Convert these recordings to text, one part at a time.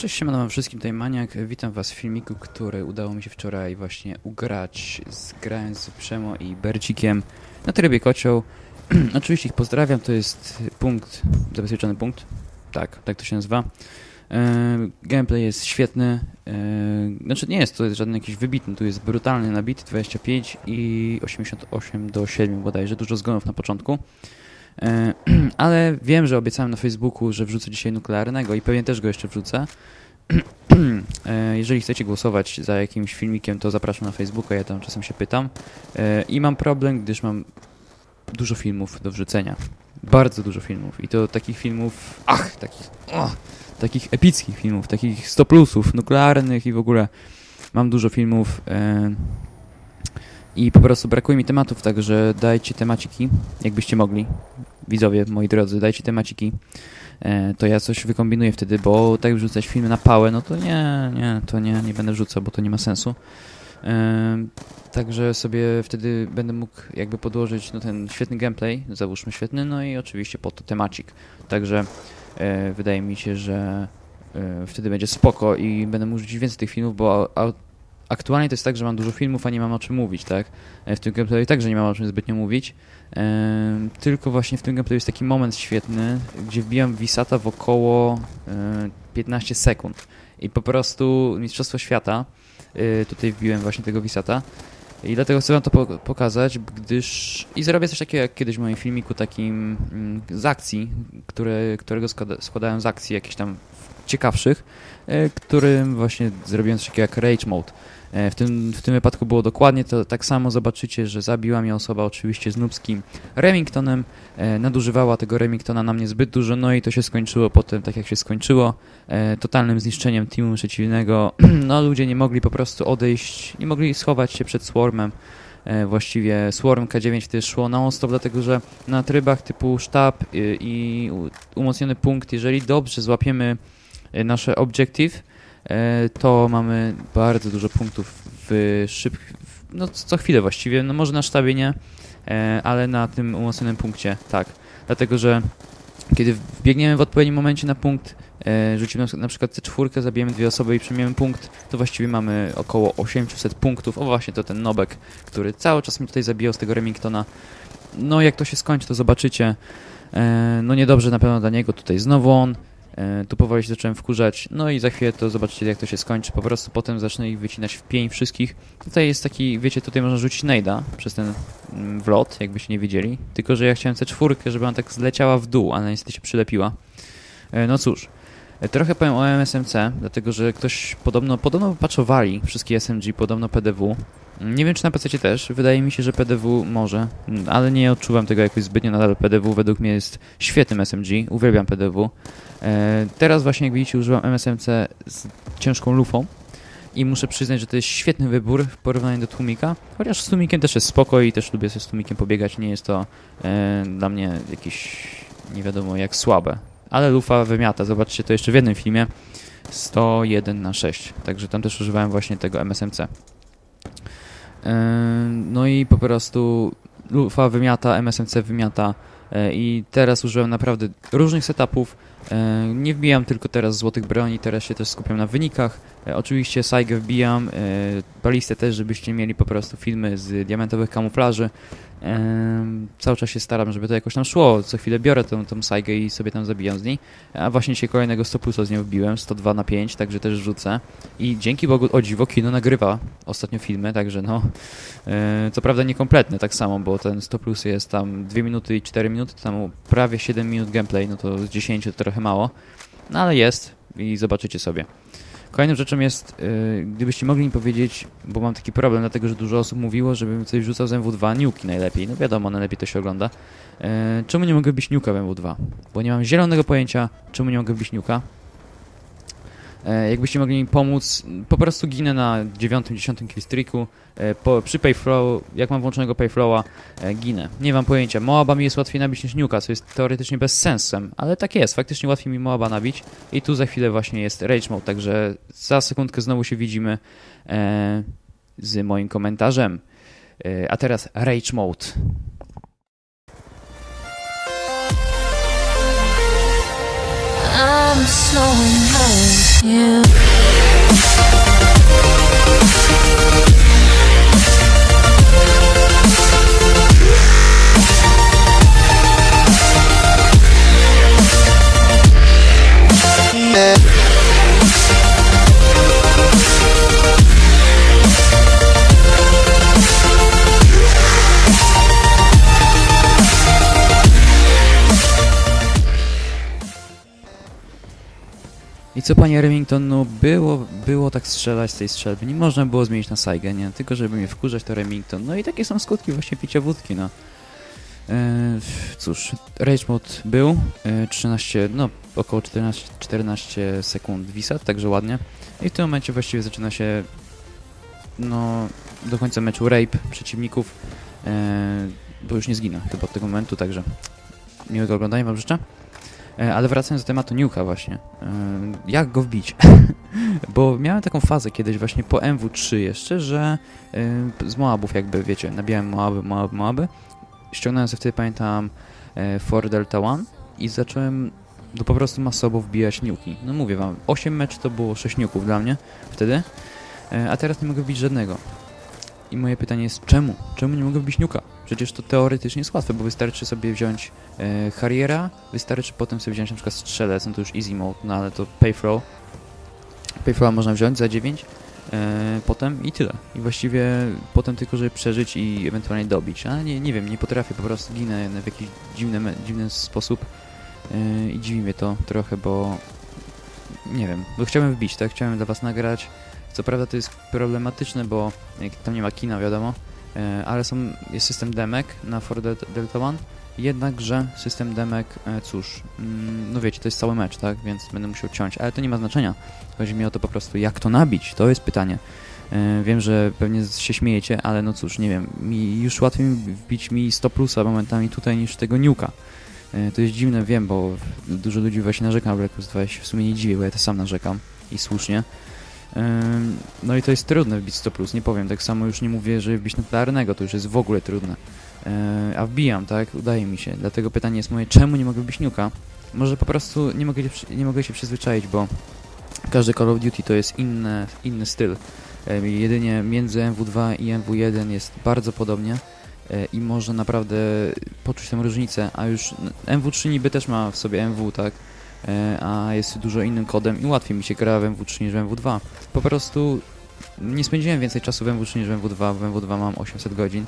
Cześć, siemano wszystkim, tutaj Maniak. Witam was w filmiku, który udało mi się wczoraj właśnie ugrać, zgrając z Przemo i Bercikiem na trybie kocioł. Oczywiście ich pozdrawiam, to jest punkt, zabezpieczony punkt. Tak, tak to się nazywa. E, gameplay jest świetny, e, znaczy nie jest to żaden jakiś wybitny, tu jest brutalny nabity 25 i 88 do 7 bodajże, dużo zgonów na początku. E, ale wiem, że obiecałem na Facebooku, że wrzucę dzisiaj nuklearnego i pewnie też go jeszcze wrzucę. E, jeżeli chcecie głosować za jakimś filmikiem, to zapraszam na Facebooka, ja tam czasem się pytam. E, I mam problem, gdyż mam dużo filmów do wrzucenia. Bardzo dużo filmów. I to takich filmów, ach, takich, oh, takich epickich filmów, takich 100 plusów, nuklearnych i w ogóle mam dużo filmów. I po prostu brakuje mi tematów, także dajcie temaciki, jakbyście mogli. Widzowie, moi drodzy, dajcie temaciki. E, to ja coś wykombinuję wtedy, bo tak wrzucać filmy na pałę, no to nie, nie, to nie, nie będę wrzucał, bo to nie ma sensu. E, także sobie wtedy będę mógł jakby podłożyć no, ten świetny gameplay, załóżmy świetny, no i oczywiście po to temacik. Także e, wydaje mi się, że wtedy będzie spoko i będę mógł rzucić więcej tych filmów, bo aktualnie to jest tak, że mam dużo filmów, a nie mam o czym mówić, tak? E, w tym gameplayu także nie mam o czym zbytnio mówić. E, tylko właśnie w tym gameplayu jest taki moment świetny, gdzie wbijam Wisata w około 15 sekund. I po prostu Mistrzostwo Świata, e, tutaj wbiłem właśnie tego Wisata. I dlatego chcę wam to pokazać, gdyż... I zrobię coś takiego jak kiedyś w moim filmiku takim mm, z akcji, które, którego składałem z akcji jakichś tam ciekawszych, którym właśnie zrobiłem coś takiego jak Rage Mode. E, w tym, w tym wypadku było dokładnie to tak samo. Zobaczycie, że zabiła mnie osoba oczywiście z nubskim Remingtonem. E, nadużywała tego Remingtona na mnie zbyt dużo, no i to się skończyło potem tak jak się skończyło. E, totalnym zniszczeniem teamu przeciwnego. No ludzie nie mogli po prostu odejść, nie mogli schować się przed Swarmem. Właściwie Swarm K9 wtedy szło non-stop, dlatego że na trybach typu sztab i umocniony punkt, jeżeli dobrze złapiemy nasze objective, E, to mamy bardzo dużo punktów w szybkich, no co chwilę właściwie, no może na sztabie nie, e, ale na tym umocnionym punkcie tak, dlatego że kiedy wbiegniemy w odpowiednim momencie na punkt, rzucimy na przykład C4, zabijemy dwie osoby i przyjmiemy punkt, to właściwie mamy około 800 punktów. O właśnie, to ten Nobek, który cały czas mi tutaj zabijał z tego Remingtona. No jak to się skończy, to zobaczycie. No niedobrze na pewno dla niego, tutaj znowu on. E, tu powoli się zacząłem wkurzać, no i za chwilę to zobaczycie jak to się skończy. Po prostu potem zacznę ich wycinać w pień wszystkich. Tutaj jest taki, wiecie, tutaj można rzucić nejda przez ten mm, wlot, jakbyście nie wiedzieli. Tylko, że ja chciałem C4, żeby ona tak zleciała w dół, ale niestety się przylepiła. E, no cóż, trochę powiem o MSMC, dlatego, że ktoś podobno, podobno paczowali wszystkie SMG, podobno PDW. Nie wiem, czy na PC też. Wydaje mi się, że PDW może, ale nie odczuwam tego jakoś zbytnio. Nadal PDW według mnie jest świetnym SMG. Uwielbiam PDW. E, teraz właśnie, jak widzicie, używam MSMC z ciężką lufą. I muszę przyznać, że to jest świetny wybór w porównaniu do tłumika. Chociaż z tłumikiem też jest spoko i też lubię sobie z tłumikiem pobiegać. Nie jest to e, dla mnie jakieś nie wiadomo jak słabe. Ale lufa wymiata. Zobaczcie to jeszcze w jednym filmie. 101 na 6. Także tam też używałem właśnie tego MSMC. No i po prostu lufa wymiata, MSMC wymiata e, i teraz użyłem naprawdę różnych setupów. E, nie wbijam tylko teraz złotych broni, teraz się też skupiam na wynikach. E, oczywiście Saigę wbijam, balistę też, żebyście mieli po prostu filmy z diamentowych kamuflaży cały czas się staram, żeby to jakoś tam szło. Co chwilę biorę tą, tą Saigę i sobie tam zabijam z niej. A właśnie dzisiaj kolejnego 100 plusa z nią wbiłem, 102 na 5, także też rzucę. I dzięki Bogu, o dziwo, kino nagrywa ostatnio filmy, także no... E, co prawda niekompletny tak samo, bo ten 100 plus jest tam 2 minuty i 4 minuty, tam prawie 7 minut gameplay, no to z 10 to trochę mało. No ale jest i zobaczycie sobie. Kolejną rzeczą jest, yy, gdybyście mogli mi powiedzieć, bo mam taki problem, dlatego że dużo osób mówiło, żebym coś rzucał z MW2, niuki najlepiej. No wiadomo, najlepiej to się ogląda. Yy, czemu nie mogę być niuka w MW2? Bo nie mam zielonego pojęcia, czemu nie mogę być niuka. E, jakbyście mogli mi pomóc, po prostu ginę na 9-10 killstreaku. E, przy payflow, jak mam włączonego payflowa, e, ginę. Nie mam pojęcia. Moaba mi jest łatwiej nabić niż Nuka, co jest teoretycznie bez sensem, ale tak jest. Faktycznie łatwiej mi Moaba nabić. I tu za chwilę właśnie jest Rage Mode, także za sekundkę znowu się widzimy z moim komentarzem. A teraz Rage Mode. I'm you. I co panie Remington, no było, było tak strzelać z tej strzelby, nie można było zmienić na Saigę, nie? Tylko żeby mnie wkurzać to Remington, no i takie są skutki właśnie picia wódki, no. E, cóż, Rage Mode był, e, 13, no około 14, 14 sekund wisa, także ładnie. I w tym momencie właściwie zaczyna się, no, do końca meczu rape przeciwników, e, bo już nie zginę chyba od tego momentu, także miłego oglądania wam życzę. E, Ale wracając do tematu Nuka właśnie, e, jak go wbić? Bo miałem taką fazę kiedyś właśnie po MW3 jeszcze, że e, z Moabów jakby, wiecie, nabijałem Moaby, Moaby, Moaby. Ściągnąłem sobie wtedy, pamiętam, For Delta One i zacząłem do po prostu masowo wbijać niuki. No mówię wam, 8 meczy to było 6 niuków dla mnie wtedy, a teraz nie mogę wbić żadnego. I moje pytanie jest, czemu? Czemu nie mogę wbić niuka? Przecież to teoretycznie jest łatwe, bo wystarczy sobie wziąć e, wystarczy potem sobie wziąć na przykład strzelec, no to już easy mode, no ale to paythrow. Paythrowa można wziąć za 9, e, potem i tyle. I właściwie potem tylko, żeby przeżyć i ewentualnie dobić. Ale nie, nie wiem, nie potrafię, po prostu ginę w jakiś dziwny, dziwny sposób e, i dziwi mnie to trochę, bo nie wiem, bo chciałem wbić, tak? Chciałem dla was nagrać. Co prawda to jest problematyczne, bo tam nie ma kina, wiadomo, e, ale są, jest system demek na Del- Delta One, jednakże system demek, e, cóż, mm, no wiecie, to jest cały mecz, tak, więc będę musiał ciąć, ale to nie ma znaczenia. Chodzi mi o to po prostu, jak to nabić, to jest pytanie. E, Wiem, że pewnie się śmiejecie, ale no cóż, nie wiem, mi już łatwiej wbić mi 100 plusa momentami tutaj niż tego niuka. To jest dziwne, wiem, bo dużo ludzi właśnie narzeka na Black Ops 2, ja się w sumie nie dziwię, bo ja też sam narzekam i słusznie. No i to jest trudne wbić 100 plus, nie powiem, tak samo już nie mówię, że wbić nuklearnego, to już jest w ogóle trudne. A wbijam, tak? Udaje mi się. Dlatego pytanie jest moje, czemu nie mogę wbić nuka? Może po prostu nie mogę, nie mogę się przyzwyczaić, bo każdy Call of Duty to jest inny, inny styl. Jedynie między MW2 i MW1 jest bardzo podobnie yy, i można naprawdę poczuć tę różnicę, a już MW3 niby też ma w sobie MW, tak? E, a jest dużo innym kodem i łatwiej mi się gra w MW3 niż w MW2. Po prostu nie spędziłem więcej czasu w MW3 niż w MW2, w MW2 mam 800 godzin,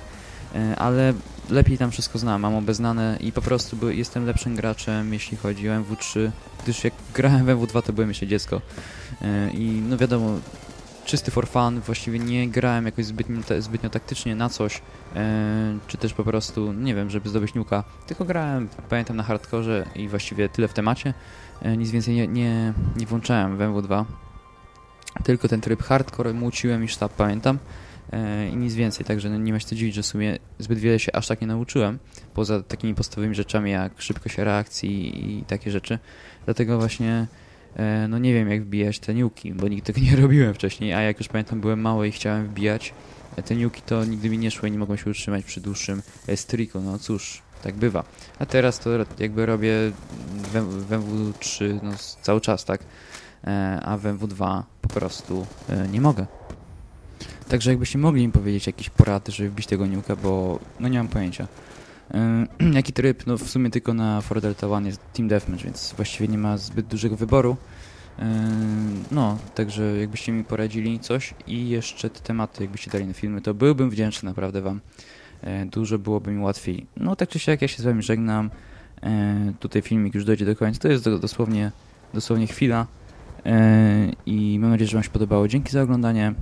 e, ale lepiej tam wszystko znam, mam obeznane i po prostu jestem lepszym graczem, jeśli chodzi o MW3, gdyż jak grałem w MW2 to byłem jeszcze dziecko E, i no wiadomo, czysty for fun, właściwie nie grałem jakoś zbytnio, zbytnio taktycznie na coś, e, czy też po prostu, nie wiem, żeby zdobyć nuka, tylko grałem, pamiętam, na hardkorze i właściwie tyle w temacie, E, nic więcej nie, nie, nie włączałem w MW2. Tylko ten tryb hardcore muciłem i sztab, pamiętam. E, I nic więcej, także no nie ma się co dziwić, że w sumie zbyt wiele się aż tak nie nauczyłem. Poza takimi podstawowymi rzeczami jak szybkość reakcji i takie rzeczy. Dlatego właśnie no nie wiem jak wbijać te niuki, bo nigdy tego nie robiłem wcześniej, a jak już pamiętam byłem mały i chciałem wbijać e, te niuki, to nigdy mi nie szły i nie mogłem się utrzymać przy dłuższym e, streaku. No cóż, tak bywa. A teraz to jakby robię w, w MW3 no, cały czas, tak? E, a w MW2 po prostu e, nie mogę. Także jakbyście mogli mi powiedzieć jakieś porady, żeby wbić tego niuka, bo no nie mam pojęcia. E, jaki tryb? No w sumie tylko na For Delta One jest Team Deathmatch, więc właściwie nie ma zbyt dużego wyboru. E, no, także jakbyście mi poradzili coś i jeszcze te tematy jakbyście dali na filmy, to byłbym wdzięczny naprawdę wam. E, dużo byłoby mi łatwiej. No tak czy siak ja się z wami żegnam. Tutaj filmik już dojdzie do końca. To jest do, dosłownie, dosłownie chwila. I mam nadzieję, że wam się podobało. Dzięki za oglądanie.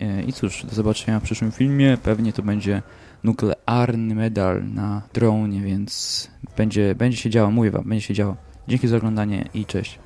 E, I cóż, do zobaczenia w przyszłym filmie. Pewnie to będzie nuklearny medal na dronie, więc będzie, będzie się działo, mówię wam, będzie się działo. Dzięki za oglądanie i cześć.